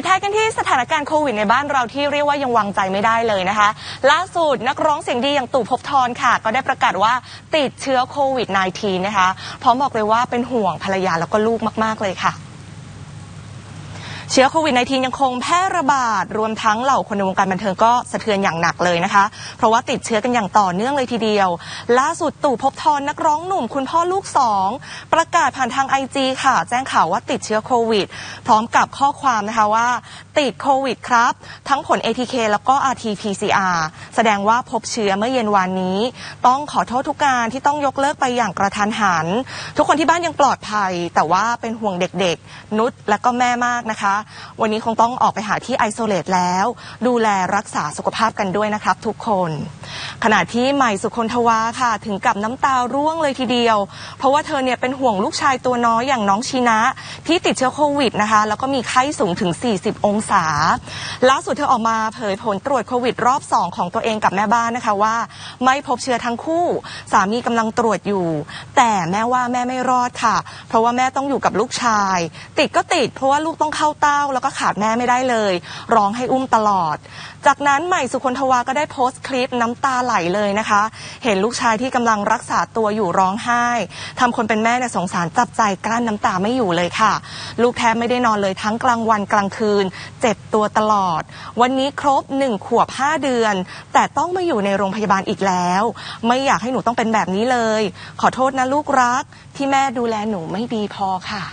ปิดท้ายกันที่สถานการณ์โควิดในบ้านเราที่เรียกว่ายังวางใจไม่ได้เลยนะคะ ล่าสุดนักร้องเสียงดีอย่างตู่ภพบทรค่ะ ก็ได้ประกาศว่าติดเชื้อโควิด -19 นะคะ พร้อมบอกเลยว่าเป็นห่วงภรรยาแล้วก็ลูกมาก ๆ เลยค่ะ เชื้อโควิด -19 ยังคงแพร่ระบาด รวมทั้งเหล่าคนในวงการบันเทิงก็สะเทือนอย่างหนักเลยนะคะ เพราะว่าติดเชื้อกันอย่างต่อเนื่องเลยทีเดียว ล่าสุดตู่ภพบทรนักร้องหนุ่มคุณพ่อลูกสองประกาศผ่านทางไอจีค่ะ แจ้งข่าวว่าติดเชื้อโควิด พร้อมกับข้อความนะคะว่า ติดโควิดครับ ทั้งผล ATK แล้วก็ RT-PCR แสดงว่าพบเชื้อเมื่อเย็นวานนี้ ต้องขอโทษทุกการที่ต้องยกเลิกไปอย่างกระทันหัน ทุกคนที่บ้านยังปลอดภัย แต่ว่าเป็นห่วงเด็กๆ นุชและก็แม่มากนะคะวันนี้คงต้องออกไปหาที่ไอโซเลตแล้ว ดูแลรักษาสุขภาพกันด้วยนะครับ ทุกคน ขณะที่ใหม่สุคนทวาค่ะ ถึงกับน้ำตาร่วงเลยทีเดียว เพราะว่าเธอเนี่ยเป็นห่วงลูกชายตัวน้อยอย่างน้องชีนะ ที่ติดเชื้อโควิดนะคะ แล้วก็มีไข้สูงถึง 40 องศาล่าสุดเธอออกมาเผยผลตรวจโควิดรอบ 2 ของตัวเองกับแม่บ้านนะคะว่า ไม่พบเชื้อทั้งคู่ สามีกำลังตรวจอยู่ แต่แม่ว่าแม่ไม่รอดค่ะ เพราะว่าแม่ต้องอยู่กับลูกชาย ติดก็ติด เพราะว่าลูกต้องเข้า้า แล้วก็ขาดแม่ไม่ได้เลย ร้องให้อุ้มตลอด จากนั้นใหม่สุคนทวาก็ได้โพสต์คลิปน้ำตาไหลเลยนะคะ เห็นลูกชายที่กำลังรักษาตัวอยู่ร้องไห้ทำคนเป็นแม่เนี่ยสงสารจับใจกลั้นน้ำตาไม่อยู่เลยค่ะ ลูกแทบไม่ได้นอนเลยทั้งกลางวันกลางคืน เจ็บตัวตลอด วันนี้ครบหนึ่งขวบห้าเดือน แต่ต้องมาอยู่ในโรงพยาบาลอีกแล้ว ไม่อยากให้หนูต้องเป็นแบบนี้เลย ขอโทษนะลูกรักที่แม่ดูแลหนูไม่ดีพอค่ะ